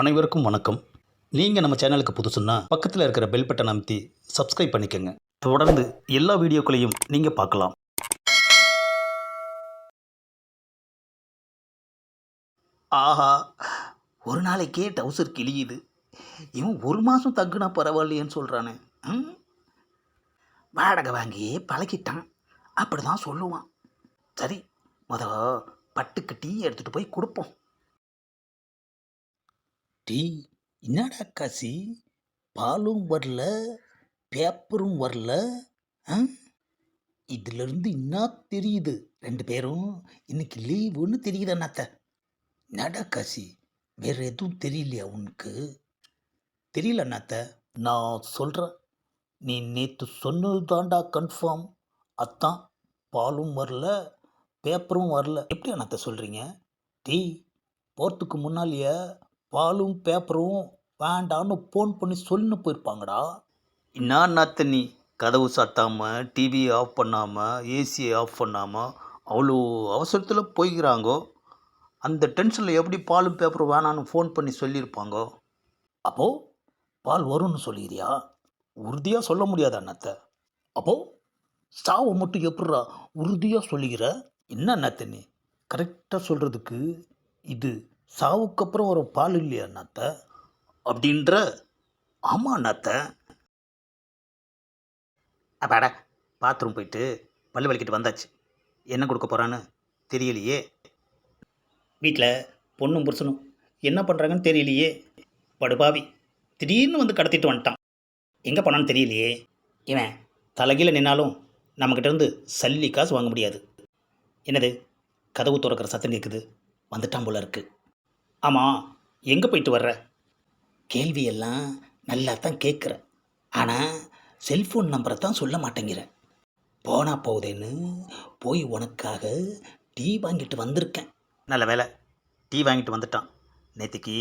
அனைவருக்கும் வணக்கம். நீங்கள் நம்ம சேனலுக்கு புதுசுன்னா பக்கத்தில் இருக்கிற பெல் பட்டன் அமைத்தி சப்ஸ்கிரைப் பண்ணிக்கோங்க. தொடர்ந்து எல்லா வீடியோக்களையும் நீங்கள் பார்க்கலாம். ஆஹா ஒரு நாளைக்கே டவுசர் கிழியுது. இவன் ஒரு மாதம் தங்குனா பரவாயில்லையேன்னு சொல்கிறானே ம்? வாடகை வாங்கியே பழகிட்டான். அப்படி தான் சொல்லுவான். சரி முத பட்டுக்கு டீ எடுத்துகிட்டு போய் கொடுப்போம். டீ என்னடா காசி? பாலும் வரல பேப்பரும் வரல ஆ? இதிலிருந்து என்ன தெரியுது? ரெண்டு பேரும் இன்னைக்கு லீவுன்னு தெரியுது அண்ணாத்த. என்னடா காசி? வேறு எதுவும் தெரியலையா உனக்கு? தெரியல அண்ணாத்த. நான் சொல்கிறேன் நீ நேற்று சொன்னது தாண்டா கன்ஃபார்ம் அத்தான் பாலும் வரல பேப்பரும் வரல. எப்படி அண்ணாத்த சொல்கிறீங்க டீ போகிறதுக்கு முன்னாலேயே பாலும் பேப்பரும் வேண்டான்னு ஃபோன் பண்ணி சொல்லின்னு போயிருப்பாங்கடா. என்ன நாத்த நீ? கதவு சாத்தாமல் டிவி ஆஃப் பண்ணாமல் ஏசியை ஆஃப் பண்ணாமல் அவ்வளோ அவசரத்தில் போய்க்கிறாங்கோ? அந்த டென்ஷனில் எப்படி பாலும் பேப்பரும் வேணான்னு ஃபோன் பண்ணி சொல்லியிருப்பாங்கோ? அப்போது பால் வரும்னு சொல்லிக்கிறியா உறுதியாக சொல்ல முடியாத அண்ணாத்த. அப்போது சாவை மட்டும் எப்பட்றா உறுதியாக சொல்லிக்கிற என்ன அண்ணாத்த நீ? கரெக்டாக சொல்கிறதுக்கு இது சாவுக்கு அப்புறம் ஒரு பால் இல்லையா நத்த? அப்படின்ற ஆமாம் நத்த. அப்பாடா பாத்ரூம் போயிட்டு பல்லு வலிக்கிட்டு வந்தாச்சு. என்ன கொடுக்க போகிறான்னு தெரியலையே. வீட்டில் பொண்ணும் புருஷனும் என்ன பண்ணுறாங்கன்னு தெரியலையே. படுபாவி திடீர்னு வந்து கடத்திட்டு வந்துட்டான். எங்கே போனான்னு தெரியலையே. இவன் தலைகீழ நின்னாலும் நம்மக்கிட்டேருந்து சல்லி காசு வாங்க முடியாது. என்னது? கதவு திறக்கிற சத்தம் கேட்குது வந்துட்டான் போல இருக்குது ஆமாம் எங்கே போயிட்டு வர்ற? கேள்வியெல்லாம் நல்லா தான் கேட்குற ஆனால் செல்ஃபோன் நம்பரை தான் சொல்ல மாட்டேங்கிற. போனால் போகுதேன்னு போய் உனக்காக டீ வாங்கிட்டு வந்திருக்கேன். நல்ல வேலை டீ வாங்கிட்டு வந்துட்டான். நேற்றுக்கு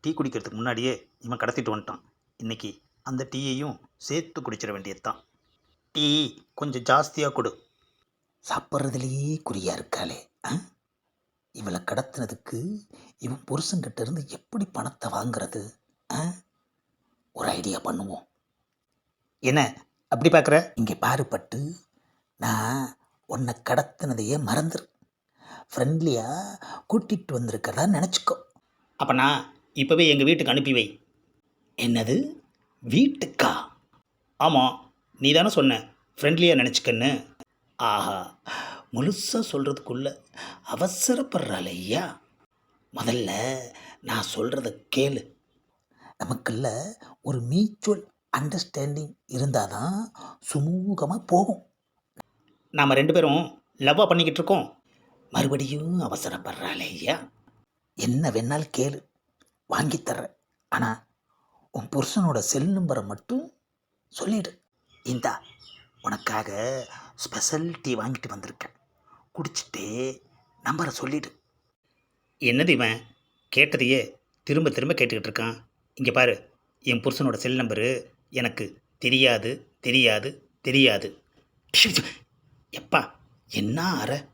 டீ குடிக்கிறதுக்கு முன்னாடியே இவன் கடத்திட்டு வந்துட்டான். இன்றைக்கி அந்த டீயையும் சேர்த்து குடிச்சிட வேண்டியது தான் டீ கொஞ்சம் ஜாஸ்தியாக கொடு. சாப்பிட்றதுலேயே குறியாக இருக்காளே ஆ? இவளை கடத்தினதுக்கு இவன் புருஷன்கிட்ட இருந்து எப்படி பணத்தை வாங்குறது ஆ? ஒரு ஐடியா பண்ணுவோம். என்ன? அப்படி பார்க்குற இங்கே பாருப்பட்டு நான் உன்னை கடத்தினதையே மறந்துரு. ஃப்ரெண்ட்லியாக கூட்டிகிட்டு வந்திருக்கிறதா நினச்சிக்கோ. அப்போ நான் இப்போவே எங்கள் வீட்டுக்கு அனுப்பி வை. என்னது? வீட்டுக்கா? ஆமாம் நீ தானே சொன்ன ஃப்ரெண்ட்லியாக நினச்சிக்கன்னு. ஆஹா முழுசாக சொல்கிறதுக்குள்ள அவசரப்படுறாள் ஐயா. முதல்ல நான் சொல்கிறத கேளு. நமக்குள்ள ஒரு மியூச்சுவல் அண்டர்ஸ்டாண்டிங் இருந்தால் தான் சுமூகமாக போகும். நாம் ரெண்டு பேரும் லவ்வாக பண்ணிக்கிட்டு இருக்கோம். மறுபடியும் அவசரப்படுறாளே ஐயா. என்ன வேணாலும் கேளு. வாங்கித் தர்றேன். ஆனால் உன் புருஷனோட செல் நம்பரை மட்டும் சொல்லிடு. இந்தா உனக்காக ஸ்பெஷல் டீ வாங்கிட்டு வந்திருக்கேன். குடிச்சிட்டு நம்பரை சொல்லிடு. என்னது இவன்? கேட்டதையே திரும்ப திரும்ப கேட்டுக்கிட்டு இருக்கான். இங்கே பாரு என் புருஷனோட செல் நம்பரு எனக்கு தெரியாது தெரியாது தெரியாது. எப்பா என்ன அற?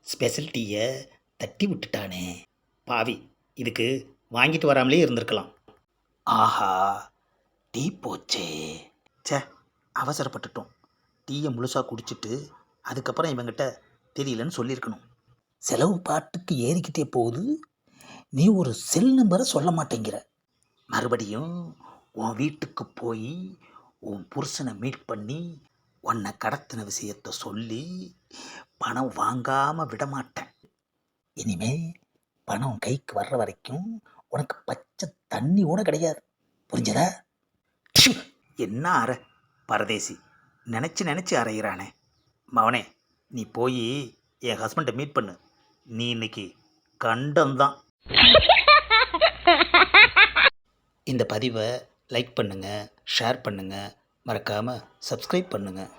ஸ்பெஷல் டீயை தட்டி விட்டுட்டானே. பாவி இதுக்கு வாங்கிட்டு வராமலே இருந்திருக்கலாம். ஆஹா டீ போச்சே. சே அவசரப்பட்டுட்டோம். டீயை முழுசாக குடிச்சிட்டு அதுக்கப்புறம் இவங்கிட்ட தெரியலன்னு சொல்லியிருக்கணும். செலவு பாட்டுக்கு ஏறிக்கிட்டே போகுது. நீ ஒரு செல் நம்பரை சொல்ல மாட்டேங்கிற. மறுபடியும் உன் வீட்டுக்கு போய் உன் புருஷனை மீட் பண்ணி உன்னை கடத்தின விஷயத்த சொல்லி பணம் வாங்காமல் விட மாட்டேன் இனிமே பணம் கைக்கு வர்ற வரைக்கும் உனக்கு பச்சை தண்ணி கூட கிடையாது. புரிஞ்சதா? என்ன அற? பரதேசி நினச்சி நினச்சி அறையிறானே. மவனே நீ போய் என் ஹஸ்பண்டை மீட் பண்ணு. நீ இன்னைக்கு கண்டம்தான். இந்த பதிவை லைக் பண்ணுங்கள் ஷேர் பண்ணுங்கள் மறக்காமல் சப்ஸ்கிரைப் பண்ணுங்கள்